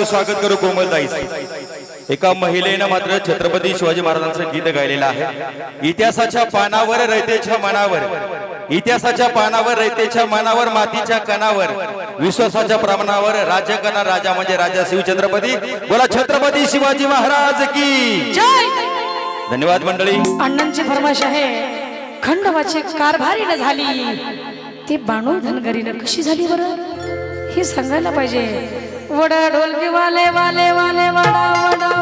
टाळ्यांमध्ये स्वागत करू कोमलताई एका महिलेनं मात्र छत्रपती शिवाजी महाराजांचं गीत गायलेलं आहे. इतिहासाच्या पानावर रयतेच्या मनावर. इतिहासाच्या पानावर रयतेच्या मनावर मातीच्या कणावर. विश्वासाच्या प्रमाणावर राज्य करणार राजा म्हणजे राजा शिवछत्रपती बोला छत्रपती शिवाजी महाराज की. धन्यवाद मंडळी. अण्णांची फरमाश आहे. खंडोबाची कारभारीनं झाली. ती बाणू धनगरीनं कशी झाली बरं? हे सांगायला पाहिजे. वडा ढोलकी वाले वाले वाले वडा वडा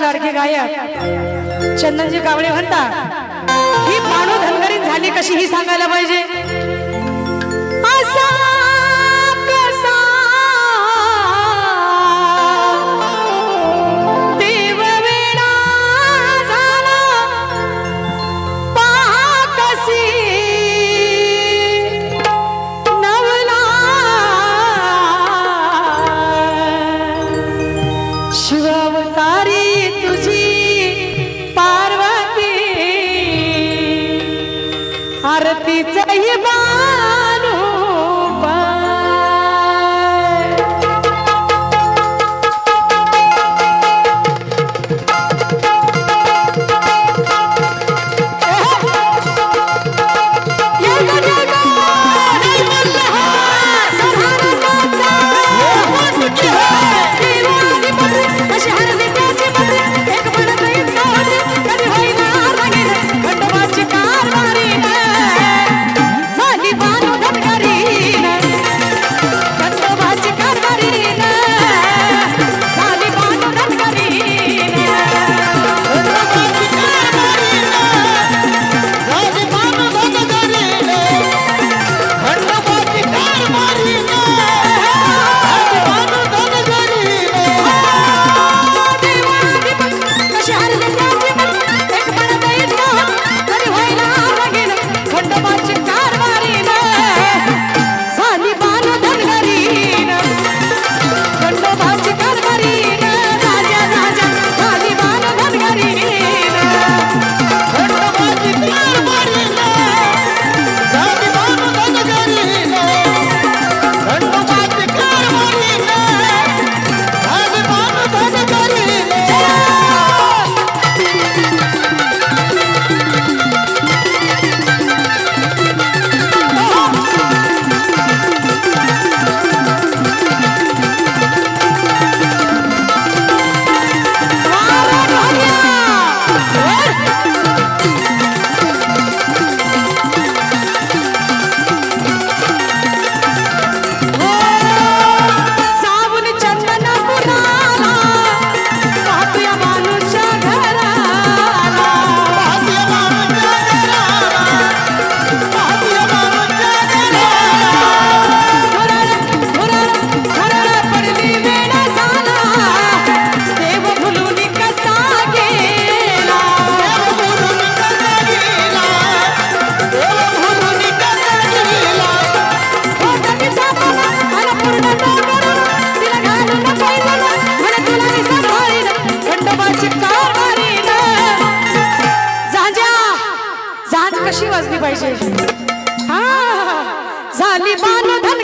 महाराष्ट्राचे लाडके गायक चंदनजी कावळे म्हणता ही माणू धनगरीत झाली कशी ही सांगायला पाहिजे? জানি বানধ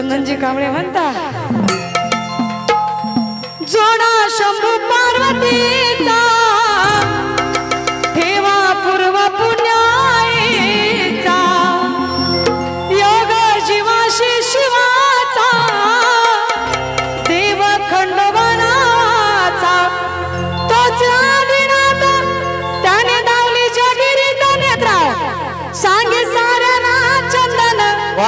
चंदनजी कांबळे म्हणतात जोडा शंभू पार्वती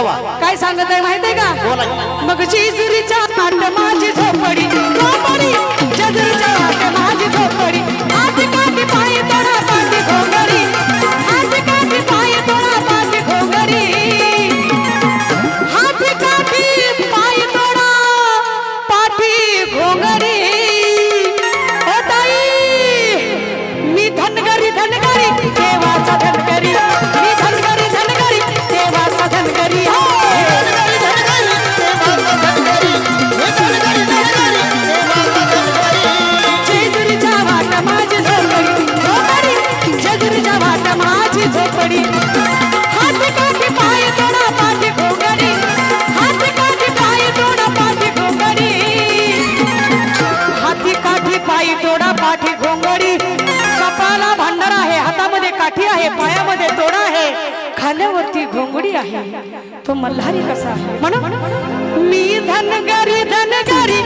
वा वा काय सांगत आहे माहीत आहे का मग जेजुरीच्या माझी झोपडी. झोपडी काठी पाय दोडा पाठी घोंगडी. कपाला भांडर आहे हातामध्ये काठी आहे पायामध्ये दोडा आहे. खांद्यावरती घोंगडी आहे. तो मल्हारी कसा म्हणून मी धनगरी धनगरी.